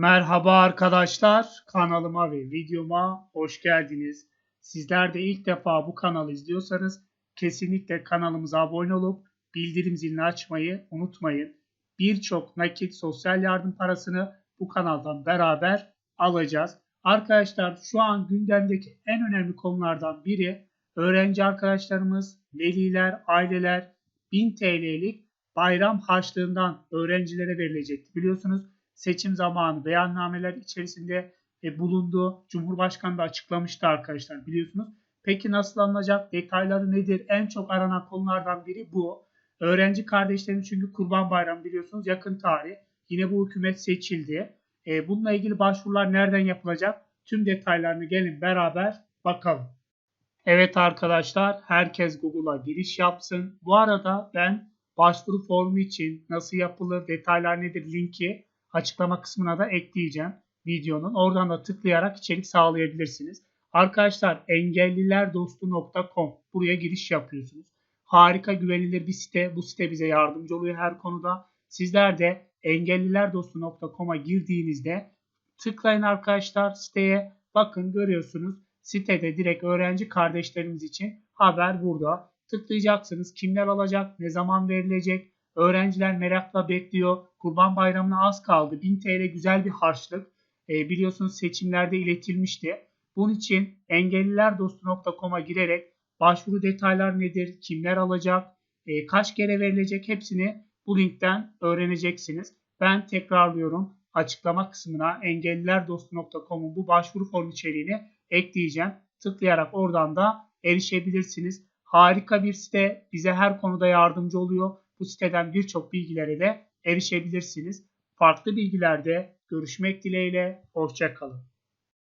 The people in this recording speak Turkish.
Merhaba arkadaşlar, kanalıma ve videoma hoş geldiniz. Sizler de ilk defa bu kanalı izliyorsanız kesinlikle kanalımıza abone olup bildirim zilini açmayı unutmayın. Birçok nakit sosyal yardım parasını bu kanaldan beraber alacağız. Arkadaşlar şu an gündemdeki en önemli konulardan biri öğrenci arkadaşlarımız, veliler, aileler 1000 TL'lik bayram harçlığından öğrencilere verilecekti. Biliyorsunuz seçim zamanı beyannameler içerisinde e, bulundu. Cumhurbaşkanı da açıklamıştı arkadaşlar biliyorsunuz. Peki nasıl alınacak? Detayları nedir? En çok aranan konulardan biri bu. Öğrenci kardeşlerim çünkü Kurban Bayramı biliyorsunuz yakın tarih. Yine bu hükümet seçildi. E, bununla ilgili başvurular nereden yapılacak? Tüm detaylarını gelin beraber bakalım. Evet arkadaşlar herkes Google'a giriş yapsın. Bu arada ben başvuru formu için nasıl yapılır, detaylar nedir linki açıklama kısmına da ekleyeceğim videonun. Oradan da tıklayarak içerik sağlayabilirsiniz. Arkadaşlar engellilerdostu.com buraya giriş yapıyorsunuz. Harika güvenilir bir site. Bu site bize yardımcı oluyor her konuda. Sizler de engellilerdostu.com'a girdiğinizde tıklayın arkadaşlar siteye. Bakın görüyorsunuz sitede direkt öğrenci kardeşlerimiz için haber burada. Tıklayacaksınız. Kimler alacak? Ne zaman verilecek? Öğrenciler merakla bekliyor. Kurban Bayramı'na az kaldı. 1000 TL güzel bir harçlık. E, biliyorsunuz seçimlerde iletilmişti. Bunun için engellilerdostu.com'a girerek başvuru detaylar nedir, kimler alacak, e, kaç kere verilecek hepsini bu linkten öğreneceksiniz. Ben tekrarlıyorum açıklama kısmına engellilerdostu.com'un bu başvuru formu içeriğini ekleyeceğim. Tıklayarak oradan da erişebilirsiniz. Harika bir site bize her konuda yardımcı oluyor. Bu siteden birçok bilgilere de erişebilirsiniz. Farklı bilgilerde görüşmek dileğiyle. Hoşçakalın.